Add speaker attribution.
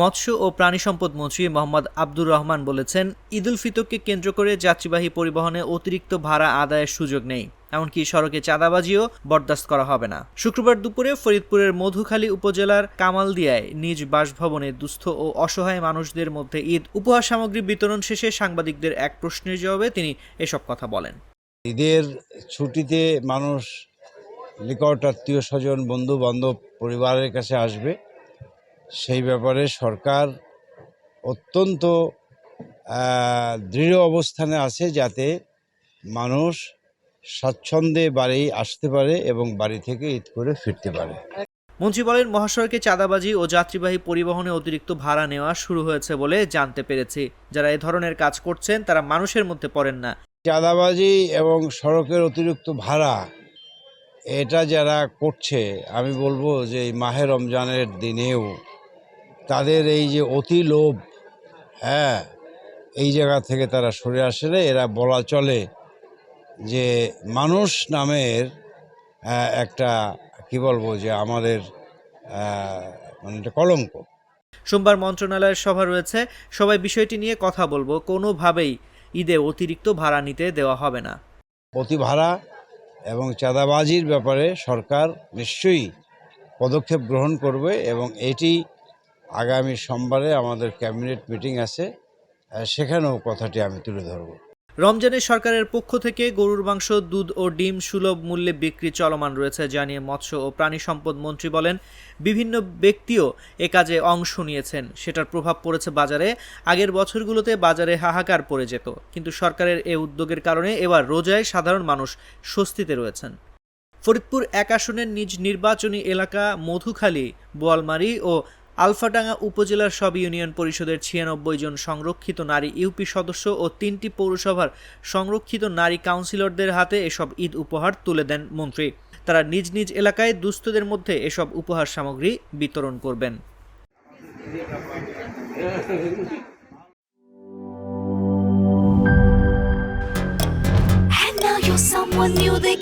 Speaker 1: মৎস্য ও প্রাণী সম্পদ মন্ত্রী মোহাম্মদ আব্দুর রহমান বলেছেন ঈদুল ফিতরকে কেন্দ্র করে যাত্রীবাহী পরিবহনে অতিরিক্ত ভাড়া আদায়ের সুযোগ নেই। এমনকি সড়কে চাঁদাবাজিও বরদাস্ত করা হবে না। শুক্রবার দুপুরে ফরিদপুরের মধুখালী উপজেলার কামালদিয়ায় নিজ বাসভবনে দুস্থ ও অসহায় মানুষদের মধ্যে ঈদ উপহার সামগ্রী বিতরণ শেষে সাংবাদিকদের এক প্রশ্নের জবাবে তিনি এসব কথা বলেন।
Speaker 2: ঈদের ছুটিতে মানুষ নিকট আত্মীয় স্বজন বন্ধু বান্ধব পরিবারের কাছে আসবে। সেই ব্যাপারে সরকার অত্যন্ত দৃঢ় অবস্থানে আছে যাতে মানুষ স্বাচ্ছন্দ্যে বাড়ি আসতে পারে এবং বাড়ি থেকে ঈদ করে ফিরতে পারে।
Speaker 1: মন্ত্রী বলেন মহাসড়কে চাঁদাবাজি ও যাত্রীবাহী পরিবহনে অতিরিক্ত ভাড়া নেওয়া শুরু হয়েছে বলে জানতে পেরেছি। যারা এ ধরনের কাজ করছেন তারা মানুষের মধ্যে পড়েন না।
Speaker 2: চাঁদাবাজি এবং সড়কের অতিরিক্ত ভাড়া এটা যারা করছে আমি বলব যে এই মাহে রমজানের দিনেও তাদের এই যে অতি লোভ হ্যাঁ এই জায়গা থেকে তারা সরে আসলে এরা বলা চলে যে মানুষ নামের একটা কি বলব যে আমাদের মানে একটা কলঙ্ক।
Speaker 1: সোমবার মন্ত্রণালয়ের সভা রয়েছে। সবাই বিষয়টি নিয়ে কথা বলব। কোনোভাবেই ঈদে অতিরিক্ত ভাড়া নিতে দেওয়া হবে না।
Speaker 2: অতি ভাড়া এবং চাঁদাবাজির ব্যাপারে সরকার নিশ্চয়ই পদক্ষেপ গ্রহণ করবে এবং এটি আগামী সোমবারে আমাদের ক্যাবিনেট মিটিং আছে সেখানেও কথাটি আমি তুলে ধরবো।
Speaker 1: রমজানে সরকারের পক্ষ থেকে গরুর মাংস, দুধ ও ডিম সুলভ মূল্যে বিক্রি চলমান রয়েছে জানিয়ে মৎস্য ও প্রাণী সম্পদ মন্ত্রী বলেন, বিভিন্ন ব্যক্তিও এ কাজে অংশ নিয়েছেন। সেটার প্রভাব পড়েছে বাজারে। আগের বছরগুলোতে বাজারে হাহাকার পড়ে যেত। কিন্তু সরকারের এ উদ্যোগের কারণে এবার রোজায় সাধারণ মানুষ স্বস্তিতে রয়েছেন। ফরিদপুর এক আসনের নিজ নির্বাচনী এলাকা মধুখালী, বোয়ালমারি ও আলফাডাঙ্গা উপজেলার সব ইউনিয়ন পরিষদের ছিয়ানব্বই জন সংরক্ষিত নারী ইউপি সদস্য ও তিনটি পৌরসভার সংরক্ষিত নারী কাউন্সিলরদের হাতে এসব ঈদ উপহার তুলে দেন মন্ত্রী। তারা নিজ নিজ এলাকায় দুস্থদের মধ্যে এসব উপহার সামগ্রী বিতরণ করবেন।
Speaker 3: Someone new, they